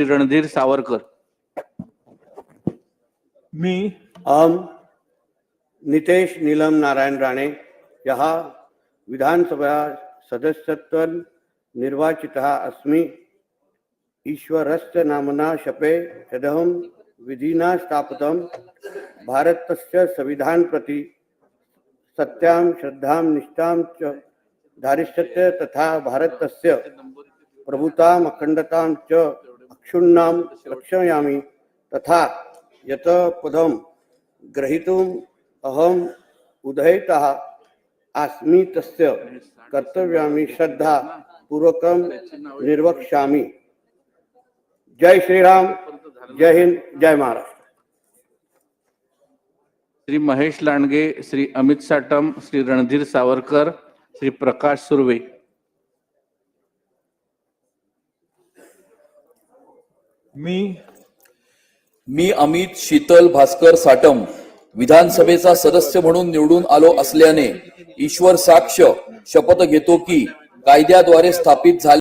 श्री रणधीर सावरकर. मी अहम नितेश नीलम नारायण राणे यः विधानसभा सदस्यत्व निर्वाचितः अस्मि. ईश्वरस्य नाम्ना शपे यदहं विधिना स्थापितं भारतस्य संविधान प्रति सत्यां श्रद्धां निष्ठां च धारिष्यते तथा भारतस्य प्रभुताम् अखण्डतां च अक्षुण्णां रक्षयामि तथा यत पदं ग्रहीतुम् अहम् उदयितः अस्मि तस्य कर्तव्यामि श्रद्धा पूर्वकं निर्वक्ष्यामि। जय श्रीराम जय हिंद जय महाराष्ट्र। श्री महेश लांडगे श्री अमित साटम श्री रणधीर सावरकर श्री प्रकाश सुर्वे। मी मी अमित शीतल भास्कर साटम विधानसभेचा सदस्य म्हणून निवडून आलो असल्याने ईश्वर साक्ष शपथ घेतो की कायद्याद्वारे स्थापित झाले